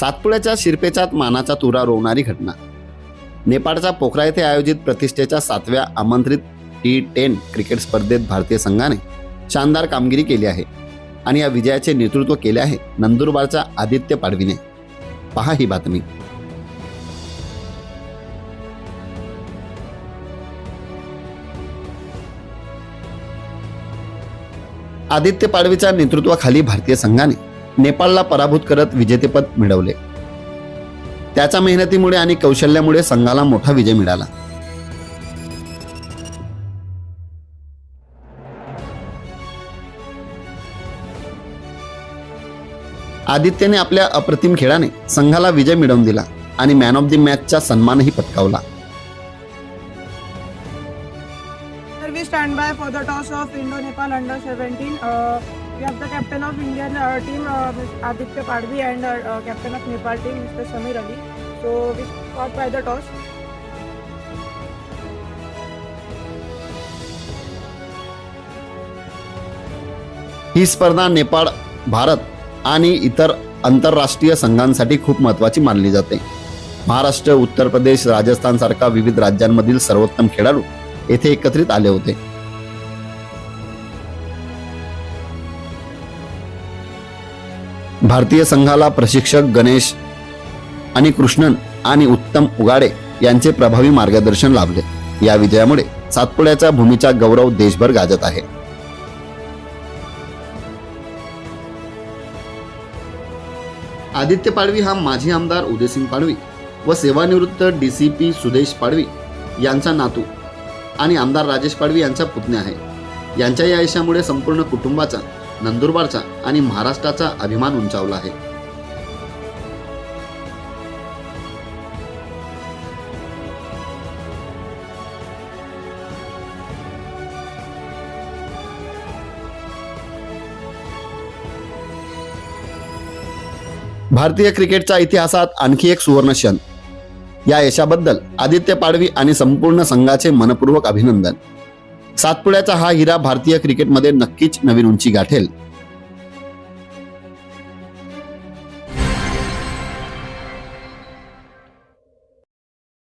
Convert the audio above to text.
सातपुड्याच्या शिरपेचात मानाचा तुरा रोवणारी घटना. नेपाळच्या पोखरा येथे आयोजित प्रतिष्ठेच्या सातव्या आमंत्रित टी टेन क्रिकेट स्पर्धेत भारतीय संघाने शानदार कामगिरी केली आहे आणि या विजयाचे नेतृत्व केले आहे नंदुरबारच्या आदित्य पाडवीने. पहा ही बातमी. आदित्य पाडवीच्या नेतृत्वाखाली भारतीय संघाने नेपाळला पराभूत करत विजेतेपद मिळवले. त्याच्या मेहनतीमुळे आणि कौशल्यामुळे संघाला मोठा विजय मिळाला. आदित्यने आपल्या अप्रतिम खेळाने संघाला विजय मिळवून दिला आणि मॅन ऑफ द मॅचचा सन्मानही पटकावला. We stand by for the toss of Indo-Nepal under 17. Uh, captain of Indian team Aditya Padvi and captain of Nepal team mister Sameer Ali so which caught by the toss ही स्पर्धा नेपाळ भारत आणि इतर आंतरराष्ट्रीय संघांसाठी खूप महत्वाची मानली जाते. महाराष्ट्र उत्तर प्रदेश राजस्थान सारख्या विविध राज्यांमधील सर्वोत्तम खेळाडू येथे एकत्रित आले होते. भारतीय संघाला प्रशिक्षक गणेश आणि कृष्णन आणि उत्तम उगाडे यांचे प्रभावी मार्गदर्शन लाभले. या विजयामुळे सातपुड्याच्या भूमीचा गौरव देशभर गाजत आहे. आदित्य पाडवी हा माजी आमदार उदयसिंग पाडवी व सेवानिवृत्त D C P Sudesh Padvi यांचा नातू आणि आमदार राजेश पाडवी यांचा पुतण्या आहे. यांच्या या यशामुळे संपूर्ण कुटुंबाचा नंदुरबारचा आणि महाराष्ट्राचा अभिमान उंचावला आहे. भारतीय क्रिकेटच्या इतिहासात आणखी एक सुवर्ण क्षण. या यशाबद्दल आदित्य पाडवी आणि संपूर्ण संघाचे मनपूर्वक अभिनंदन. सातपुड्याचा हा हिरा भारतीय क्रिकेटमध्ये नक्कीच नवीन उंची गाठेल.